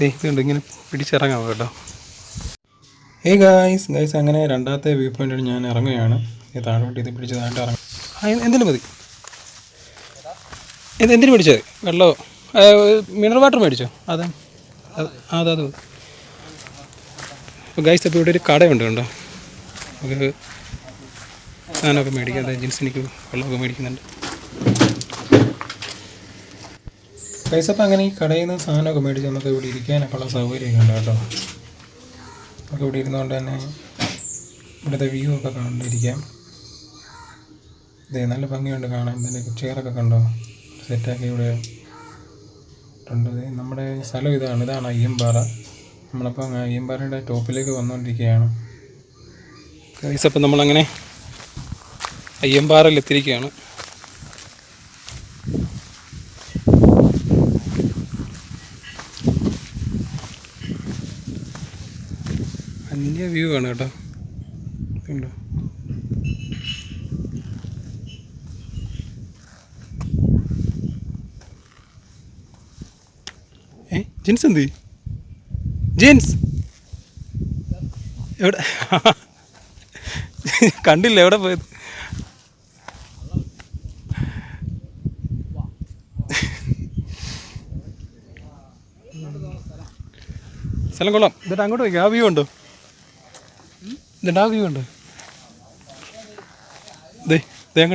ഇതുണ്ട് ഇങ്ങനെ പിടിച്ചിറങ്ങാം കേട്ടോ. ഏ ഗായ്സ് ഗായ്സ് അങ്ങനെ രണ്ടാമത്തെ വ്യൂ പോയിന്റിൽ ഞാൻ ഇറങ്ങുകയാണ്. താഴോട്ട് ഇത് പിടിച്ച് താഴോട്ട് ഇറങ്ങും എന്തിനു മതി? എന്ത് എന്തിനു പിടിച്ചത്? വെള്ളമോ? മിനറൽ വാട്ടർ മേടിച്ചോ? അതെ അതെ അത് അപ്പോൾ ഗൈസ് അപ്പോൾ ഇവിടെ ഒരു കടയുണ്ട് കണ്ടോ? നമുക്ക് സാധനമൊക്കെ മേടിക്കാം അതായത് ജിൻസിനിക്ക് വെള്ളമൊക്കെ മേടിക്കുന്നുണ്ട്. ഗൈസ് അപ്പോൾ അങ്ങനെ ഈ കടയിൽ നിന്ന് സാധനമൊക്കെ മേടിച്ച് നമുക്ക് ഇവിടെ ഇരിക്കാനൊക്കെ ഉള്ള സൗകര്യമൊക്കെ ഉണ്ട് കേട്ടോ. നമുക്ക് ഇവിടെ ഇരുന്നുകൊണ്ട് തന്നെ ഇവിടുത്തെ വ്യൂ ഒക്കെ കണ്ടിരിക്കാം. ഇതേ നല്ല ഭംഗിയുണ്ട് കാണാൻ. ഇതിന്റെ ചെയറൊക്കെ കണ്ടോ? സെറ്റാക്കി ഇവിടെ ഉണ്ട്. നമ്മുടെ സ്ഥലം ഇതാണ്. ഇതാണ് അയ്യമ്പാറ. നമ്മളപ്പോൾ അയ്യമ്പാറയുടെ ടോപ്പിലേക്ക് വന്നുകൊണ്ടിരിക്കുകയാണ്. ഗൈസ് അപ്പം നമ്മളങ്ങനെ അയ്യമ്പാറയിൽ അന്യ വ്യൂ ആണ് കേട്ടോ. കണ്ടോ? ഏ ജിൻസ് എന്ത്? ജിൻസ്. എവിടെ? കണ്ടില്ല എവിടെ പോയത്? സ്ഥലം കൊള്ളാം. എന്നിട്ട് അങ്ങോട്ട് പോയി ആ വ്യൂ ഉണ്ടോ ഇതുണ്ട് ആ വ്യൂ ഉണ്ട്